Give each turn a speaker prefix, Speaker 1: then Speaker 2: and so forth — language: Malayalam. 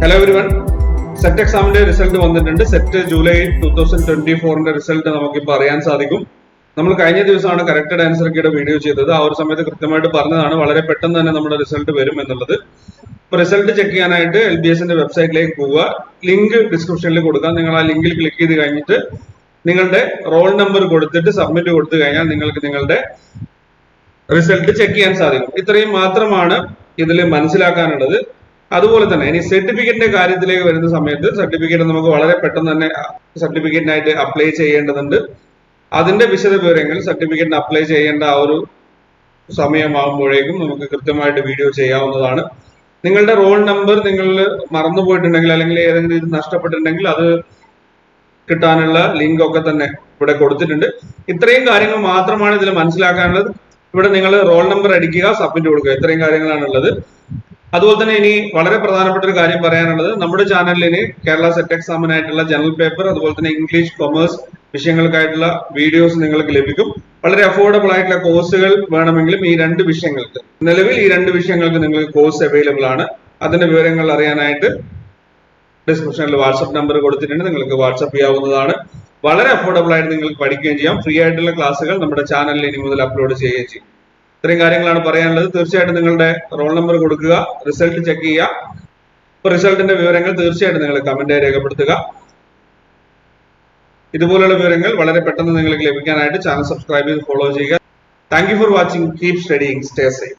Speaker 1: ഹലോ എവരിവൺ സെറ്റ് എക്സാമിന്റെ റിസൾട്ട് വന്നിട്ടുണ്ട്. Set July two thousand twenty ഫോറിന്റെ റിസൾട്ട് നമുക്കിപ്പോൾ അറിയാൻ സാധിക്കും. നമ്മൾ കഴിഞ്ഞ ദിവസമാണ് കറക്റ്റഡ് ആൻസർ കീയുടെ വീഡിയോ ചെയ്തത്. ആ ഒരു സമയത്ത് കൃത്യമായിട്ട് പറഞ്ഞതാണ്. വളരെ പെട്ടെന്ന് തന്നെ നമ്മുടെ റിസൾട്ട് വരും എന്നുള്ളത്. ഇപ്പൊ റിസൾട്ട് ചെക്ക് ചെയ്യാനായിട്ട് എൽ ബി എസിന്റെ വെബ്സൈറ്റിലേക്ക് പോവുക. ലിങ്ക് ഡിസ്ക്രിപ്ഷനിൽ കൊടുക്കാം. നിങ്ങൾ ആ ലിങ്കിൽ ക്ലിക്ക് ചെയ്ത് കഴിഞ്ഞിട്ട് നിങ്ങളുടെ റോൾ നമ്പർ കൊടുത്തിട്ട് സബ്മിറ്റ് കൊടുത്തു കഴിഞ്ഞാൽ നിങ്ങൾക്ക് നിങ്ങളുടെ റിസൾട്ട് ചെക്ക് ചെയ്യാൻ സാധിക്കും. ഇത്രയും മാത്രമാണ് ഇതിൽ മനസ്സിലാക്കാനുള്ളത്. അതുപോലെ തന്നെ ഇനി സർട്ടിഫിക്കറ്റിന്റെ കാര്യത്തിലേക്ക് വരുന്ന സമയത്ത് സർട്ടിഫിക്കറ്റ് നമുക്ക് വളരെ പെട്ടെന്ന് തന്നെ സർട്ടിഫിക്കറ്റിനായിട്ട് അപ്ലൈ ചെയ്യേണ്ടതുണ്ട്. അതിന്റെ വിശദ വിവരങ്ങൾ സർട്ടിഫിക്കറ്റിന് അപ്ലൈ ചെയ്യേണ്ട ആ ഒരു സമയമാകുമ്പോഴേക്കും നമുക്ക് കൃത്യമായിട്ട് വീഡിയോ ചെയ്യാവുന്നതാണ്. നിങ്ങളുടെ റോൾ നമ്പർ നിങ്ങൾ മറന്നുപോയിട്ടുണ്ടെങ്കിൽ അല്ലെങ്കിൽ ഏതെങ്കിലും ഇത് നഷ്ടപ്പെട്ടിട്ടുണ്ടെങ്കിൽ അത് കിട്ടാനുള്ള ലിങ്ക് ഒക്കെ തന്നെ ഇവിടെ കൊടുത്തിട്ടുണ്ട്. ഇത്രയും കാര്യങ്ങൾ മാത്രമാണ് ഇതിൽ മനസ്സിലാക്കാനുള്ളത്. ഇവിടെ നിങ്ങൾ റോൾ നമ്പർ അടിക്കുക സബ്മിറ്റ് കൊടുക്കുക. ഇത്രയും കാര്യങ്ങളാണുള്ളത്. അതുപോലെ തന്നെ ഇനി വളരെ പ്രധാനപ്പെട്ട ഒരു കാര്യം പറയാനുള്ളത് നമ്മുടെ ചാനലിൽ ഇനി കേരള സെറ്റ് എക്സാമിനായിട്ടുള്ള ജനറൽ പേപ്പർ അതുപോലെ തന്നെ ഇംഗ്ലീഷ് കൊമേഴ്സ് വിഷയങ്ങൾക്കായിട്ടുള്ള വീഡിയോസ് നിങ്ങൾക്ക് ലഭിക്കും. വളരെ അഫോർഡബിൾ ആയിട്ടുള്ള കോഴ്സുകൾ വേണമെങ്കിലും ഈ രണ്ട് വിഷയങ്ങൾക്ക് നിലവിൽ ഈ രണ്ട് വിഷയങ്ങൾക്ക് നിങ്ങൾക്ക് കോഴ്സ് അവൈലബിൾ ആണ്. അതിന്റെ വിവരങ്ങൾ അറിയാനായിട്ട് ഡിസ്ക്രിപ്ഷനിൽ വാട്സപ്പ് നമ്പർ കൊടുത്തിട്ടുണ്ട്. നിങ്ങൾക്ക് വാട്സപ്പ് ചെയ്യാവുന്നതാണ്. വളരെ അഫോർഡബിൾ ആയിട്ട് നിങ്ങൾക്ക് പഠിക്കുകയും ചെയ്യാം. ഫ്രീ ആയിട്ടുള്ള ക്ലാസ്സുകൾ നമ്മുടെ ചാനലിൽ ഇനി മുതൽ അപ്ലോഡ് ചെയ്യുകയും ചെയ്യും. ഇത്രയും കാര്യങ്ങളാണ് പറയാനുള്ളത്. തീർച്ചയായിട്ടും നിങ്ങളുടെ റോൾ നമ്പർ കൊടുക്കുക റിസൾട്ട് ചെക്ക് ചെയ്യുക. ഇപ്പൊ റിസൾട്ടിന്റെ വിവരങ്ങൾ തീർച്ചയായിട്ടും നിങ്ങൾ കമന്റ് രേഖപ്പെടുത്തുക. ഇതുപോലുള്ള വിവരങ്ങൾ വളരെ പെട്ടെന്ന് നിങ്ങൾക്ക് ലഭിക്കാനായിട്ട് ചാനൽ സബ്സ്ക്രൈബ് ചെയ്ത് ഫോളോ ചെയ്യുക. Thank you for watching keep studying stay safe